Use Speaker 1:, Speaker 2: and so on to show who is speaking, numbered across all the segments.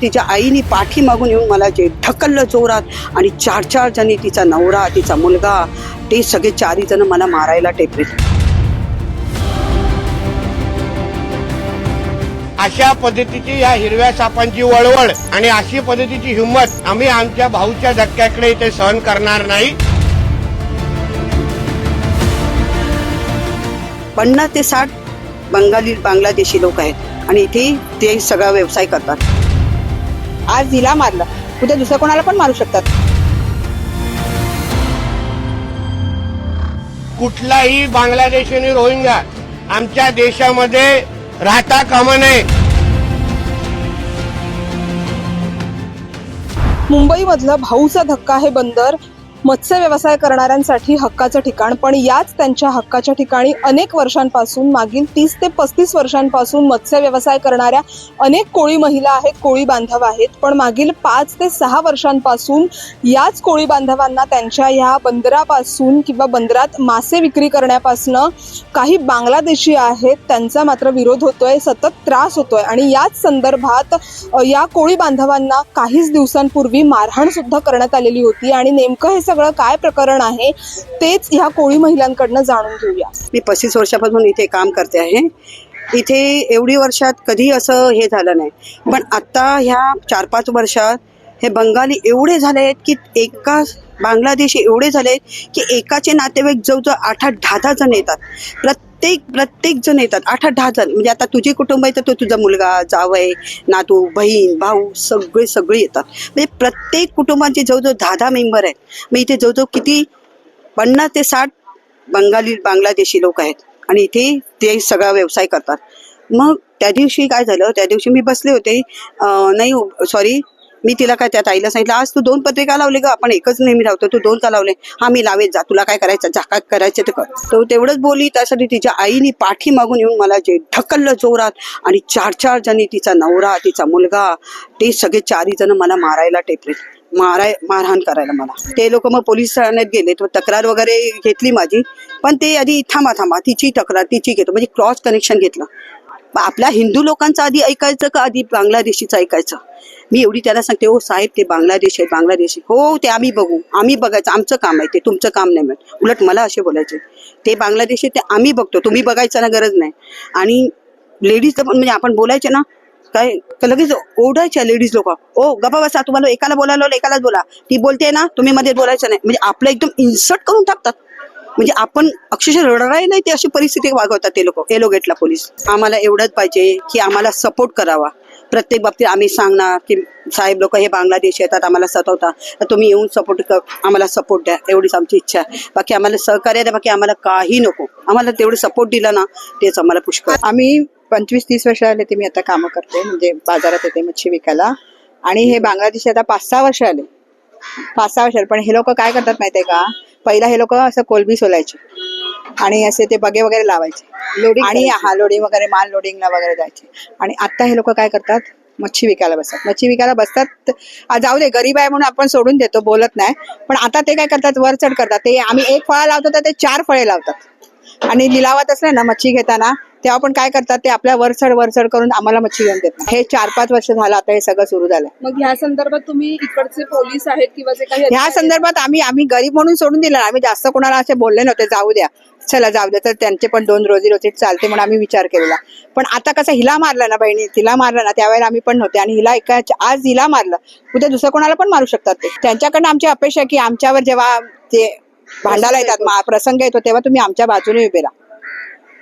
Speaker 1: तिच्या आईने पाठी मागून येऊन मला जे ढकललं जोरात आणि चार चार जणी तिचा नवरा तिचा मुलगा ते सगळे चारी जण मला मारायला टेपले
Speaker 2: अशा पद्धतीची या हिरव्या सापांची वळवळ आणि अशी पद्धतीची हिंमत आम्ही आमच्या भाऊच्या धक्क्याकडे इथे सहन करणार नाही.
Speaker 1: पन्नास ते साठ बंगाली बांगलादेशी लोक आहेत आणि इथे ते सगळा व्यवसाय करतात.
Speaker 3: आज हिला मारलं. उद्या दुसऱ्या कोणाला पण मारू शकतात.
Speaker 2: कुठलाही बांगलादेशी आणि रोहिंगा आमच्या देशामध्ये राहता कामा नये.
Speaker 3: मुंबईमधलं भाऊचा धक्का हे बंदर. मत्स्य व्यवसाय करणाऱ्यांसाठी हक्काचं ठिकाण. पण याच त्यांच्या हक्काच्या ठिकाणी अनेक वर्षांपासून मागील तीस ते पस्तीस वर्षांपासून मत्स्य व्यवसाय करणाऱ्या अनेक कोळी महिला आहेत कोळी बांधव आहेत. पण मागील पाच ते सहा वर्षांपासून याच कोळी बांधवांना त्यांच्या ह्या बंदरापासून किंवा बंदरात मासे विक्री करण्यापासनं काही बांगलादेशी आहेत त्यांचा मात्र विरोध होतोय सतत त्रास होतोय. आणि याच संदर्भात या कोळी बांधवांना काहीच दिवसांपूर्वी मारहाण सुद्धा करण्यात आलेली होती. आणि नेमकं हे सगळं काय प्रकरण आहे तेच ह्या कोळी महिलांकडनं जाणून घेऊया.
Speaker 1: मी पस्तीस वर्षापासून इथे काम करते आहे. इथे एवढी वर्षात कधी असं हे झालं नाही. पण आत्ता ह्या चार पाच वर्षात हे बंगाली एवढे झाले आहेत की एका बांगलादेशी एवढे झाले की एकाचे नातेवाईक जवळजवळ आठ आठ दहा दहा जण येतात. प्रत्येक प्रत्येक जण येतात. आठ आठ दहा जण. म्हणजे आता तुझे कुटुंब आहे तर तो तुझा मुलगा जावय नातू बहीण भाऊ सगळे सगळे येतात. म्हणजे प्रत्येक कुटुंबाचे जवळजवळ दहा दहा मेंबर आहेत. मग इथे जवळजवळ किती? पन्नास ते साठ बंगाली बांगलादेशी लोक आहेत. आणि इथे ते सगळा व्यवसाय करतात. मग त्या दिवशी काय झालं? त्या दिवशी मी बसले होते. नाही सॉरी मी तिला काय त्या ताईला सांगितलं आज तू दोन पत्रिका लावले ग आपण एकच नेहमी लावतो तू दोन का लावले? हा मी लावेत जा तुला काय करायचं जा काय करायचं तर कर. तो तेवढंच बोलली त्यासाठी तिच्या आईने पाठी मागून येऊन मला जे ढकललं जोरात आणि चार चार जणी तिचा नवरा तिचा मुलगा ते सगळे चारी जण मला मारायला टेपले. माराय मारहाण करायला मला. ते लोक मग पोलीस ठाण्यात गेले तर तक्रार वगैरे घेतली माझी. पण ते आधी थांबा थांबा तिची तक्रार तिची घेतो म्हणजे क्रॉस कनेक्शन घेतलं. आपल्या हिंदू लोकांचं आधी ऐकायचं का आधी बांगलादेशीचं ऐकायचं? मी एवढी त्याला सांगते हो साहेब ते बांगलादेश आहे बांगलादेश. हो ते आम्ही बघू आम्ही बघायचं आमचं काम आहे ते तुमचं काम नाही मिळत उलट मला असे बोलायचे ते बांगलादेश आहे ते आम्ही बघतो तुम्ही बघायचं ना गरज नाही. आणि लेडीजचं पण म्हणजे आपण बोलायचे ना काय लगेच ओढायच्या लेडीज लोक ओ गप्पा बसा तुम्हाला एकाला बोलायला एकालाच बोला. ती बोलते ना तुम्ही मध्ये बोलायचं नाही म्हणजे आपलं एकदम इन्सर्ट करून टाकतात. म्हणजे आपण अक्षरशः रडायला नाही ते अशी परिस्थिती वागवतात ते लोक. एलोगेटला पोलीस. आम्हाला एवढंच पाहिजे की आम्हाला सपोर्ट करावा. प्रत्येक बाबतीत आम्ही सांगणार की साहेब लोक हे बांगलादेश येतात आम्हाला सतवता. तर तुम्ही येऊन सपोर्ट आम्हाला सपोर्ट द्या. एवढीच आमची इच्छा आहे. बाकी आम्हाला सहकार्य द्या बाकी आम्हाला काही नको. आम्हाला तेवढं सपोर्ट दिला ना तेच आम्हाला पुष्कळ
Speaker 3: आम्ही पंचवीस तीस वर्ष आले ते मी आता कामं करते म्हणजे बाजारात येते मच्छी विकायला. आणि हे बांगलादेश आता पाच सहा वर्ष आले. पाच सहा वर्ष आले. पण हे लोक काय करतात माहितीये का? पहिला हे लोक असं कोलबी सोलायचे. आणि असे ते बगे वगैरे लावायचे. आणि हा लोडिंग वगैरे माल लोडिंगला वगैरे जायचे आणि आता हे लोक काय करतात? मच्छी विकायला बसतात. मच्छी विकायला बसतात. जाऊ दे गरीब आहे म्हणून आपण सोडून देतो बोलत नाही. पण आता ते काय करतात? वर चढ करतात. ते आम्ही एक फळा लावतो तर ते चार फळे लावतात. आणि लिलावात असले ना मच्छी घेताना तेव्हा पण काय करतात ते आपल्या वरचढ वरचढ करून आम्हाला मच्छी घेऊन देतात. हे चार पाच वर्ष झालं आता हे सगळं सुरू झालं
Speaker 4: मग ह्या संदर्भात तुम्ही इकडचे पोलीस आहेत किंवा जे काही
Speaker 3: ह्या संदर्भात आम्ही आम्ही गरीब म्हणून सोडून दिलं. आम्ही जास्त कोणाला असे बोलले नव्हते जाऊ द्या. चला जाऊ द्या. तर त्यांचे पण दोन रोजी रोजी चालते म्हणून आम्ही विचार केलेला. पण आता कसं हिला मारलं ना बहिणी तिला मारलं ना त्यावेळेला आम्ही पण नव्हते. आणि हिला एका आज हिला मारलं. उद्या दुसरं कोणाला पण मारू शकतात ते. त्यांच्याकडनं आमची अपेक्षा की आमच्यावर जेव्हा ते भांडायला येतात मा- प्रसंग येतो तेव्हा तुम्ही आमच्या बाजूने उभे राहा.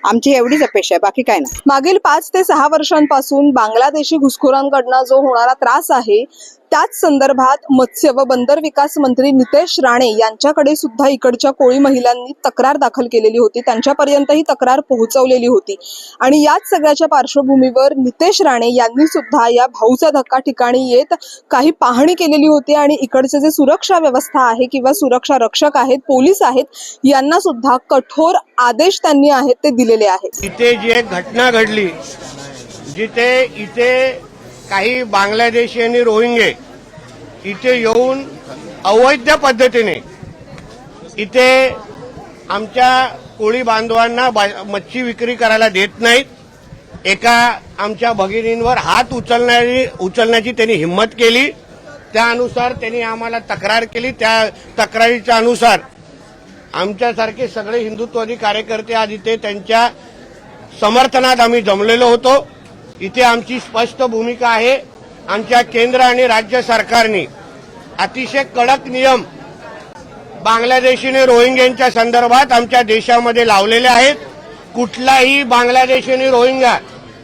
Speaker 3: आमची एवढीच अपेक्षा आहे बाकी काय नाही.
Speaker 4: मागील पाच ते सहा वर्षांपासून बांगलादेशी घुसखोरांकडनं जो होणारा त्रास आहे त्याच संदर्भात मत्स्य व बंदर विकास मंत्री नितेश राणे यांच्याकडे सुद्धा इकडच्या कोळी महिलांनी तक्रार दाखल केलेली होती. त्यांच्यापर्यंत ही तक्रार पोहोचवलेली होती. आणि याच सगळ्याच्या पार्श्वभूमीवर नितेश राणे यांनी सुद्धा या भाऊचा धक्का ठिकाणी येत काही पाहणी केलेली होती आणि इकडचे जे सुरक्षा व्यवस्था आहे किंवा सुरक्षा रक्षक आहेत पोलीस आहेत यांना सुद्धा कठोर आदेश त्यांनी आहेत ते दिलेले आहेत.
Speaker 2: इथे जी एक घटना घडली जिथे इथे काही बांगलादेशी आणि रोहिंगे इथे येऊन अवैध पद्धतीने इथे आमच्या कोळी बांधवांना बा- मच्छी विक्री करायला देत नाहीत. एका आमच्या भगिनींवर हात उचलणारी उचलण्याची त्यांनी हिंमत केली. त्यानुसार त्यांनी आम्हाला तक्रार केली. त्या तक्रारीच्या अनुसार आमच्यासारखे सगळे हिंदुत्ववादी कार्यकर्ते आज इथे त्यांच्या समर्थनात आम्ही जमलेलो होतो. इथे आमची स्पष्ट भूमिका आहे. आमच्या केंद्र आणि राज्य सरकारने अतिशय कडक नियम बांगलादेशीने रोहिंग्यांच्या संदर्भात आमच्या देशामध्ये लावलेले आहेत. कुठलाही बांगलादेशीने रोहिंगा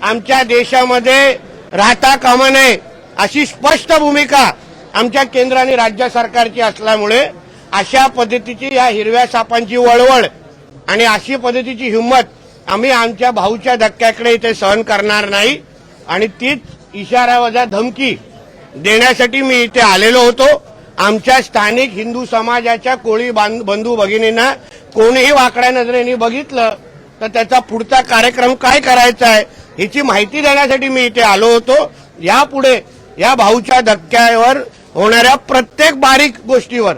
Speaker 2: आमच्या देशामध्ये राहता कामा नये अशी स्पष्ट भूमिका आमच्या केंद्र आणि राज्य सरकारची असल्यामुळे अशा पद्धतीची या हिरव्या सापांची वळवळ आणि अशी पद्धतीची हिंमत आम्ही आमच्या भाऊच्या धक्क्याकडे इथे सहन करणार नाही आणि तीच इशारावजा धमकी देण्यासाठी मी इथे आलेलो होतो. आमच्या स्थानिक हिंदू समाजाच्या कोळी बांध- बंधू भगिनींना कोणीही वाकड्या नजरेने बघितलं तर त्याचा पुढचा कार्यक्रम काय करायचा आहे ह्याची माहिती देण्यासाठी मी इथे आलो होतो. यापुढे या भाऊच्या धक्क्यावर होणाऱ्या प्रत्येक बारीक गोष्टीवर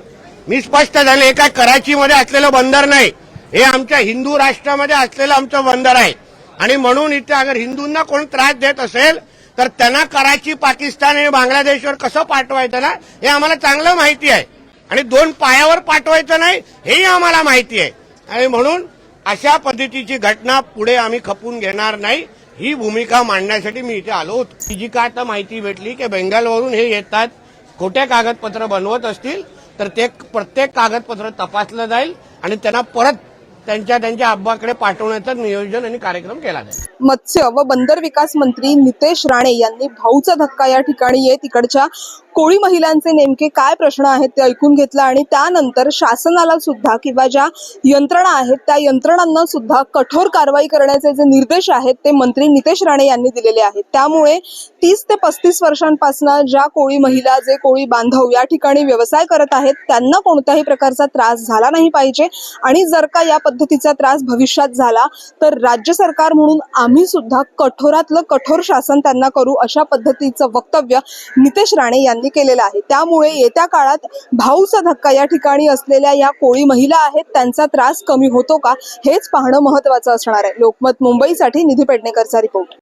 Speaker 2: मी स्पष्ट झाले हे काय कराचीमध्ये असलेलं बंदर नाही. हे आमच्या हिंदू राष्ट्रामध्ये असलेलं आमचं बंदर आहे. आणि म्हणून इथे अगर हिंदूंना कोण त्रास देत असेल तर त्यांना कराची पाकिस्तान आणि बांगलादेशवर कसं पाठवायचं ना हे आम्हाला चांगलं माहिती आहे. आणि दोन पायावर पाठवायचं नाही हेही आम्हाला माहिती आहे. आणि म्हणून अशा पद्धतीची घटना पुढे आम्ही खपून घेणार नाही. ही भूमिका मांडण्यासाठी मी इथे आलो होतो. जी का आता माहिती भेटली की बेंगालवरून हे येतात खोटे कागदपत्र बनवत असतील तर ते प्रत्येक कागदपत्र तपासलं जाईल आणि त्यांना परत त्यांच्या त्यांच्या अब्बाकडे पाठवण्याचं नियोजन आणि कार्यक्रम केला जाईल.
Speaker 4: मत्स्य व बंदर विकास मंत्री नितेश राणे यांनी भाऊचा धक्का या ठिकाणी येत इकडच्या कोळी महिलांचे नेमके काय प्रश्न आहेत ते ऐकून घेतलं आणि त्यानंतर शासनाला सुद्धा किंवा ज्या यंत्रणा आहेत त्या यंत्रणांना सुद्धा कठोर कारवाई करण्याचे जे निर्देश आहेत ते मंत्री नितेश राणे यांनी दिलेले आहेत. त्यामुळे तीस ते पस्तीस वर्षांपासून ज्या कोळी महिला जे कोळी बांधव या ठिकाणी व्यवसाय करत आहेत त्यांना कोणत्याही प्रकारचा त्रास झाला नाही पाहिजे. आणि जर का या पद्धतीचा त्रास भविष्यात झाला तर राज्य सरकार म्हणून आम्ही सुद्धा कठोरातलं कठोर शासन त्यांना करू अशा पद्धतीचं वक्तव्य नितेश राणे यांनी केलेलं आहे. त्यामुळे येत्या काळात भाऊचा धक्का या ठिकाणी असलेल्या या कोळी महिला आहेत त्यांचा त्रास कमी होतो का? हेच पाहणं महत्वाचं असणार आहे. लोकमत मुंबईसाठी निधी पेडणेकरचा रिपोर्ट.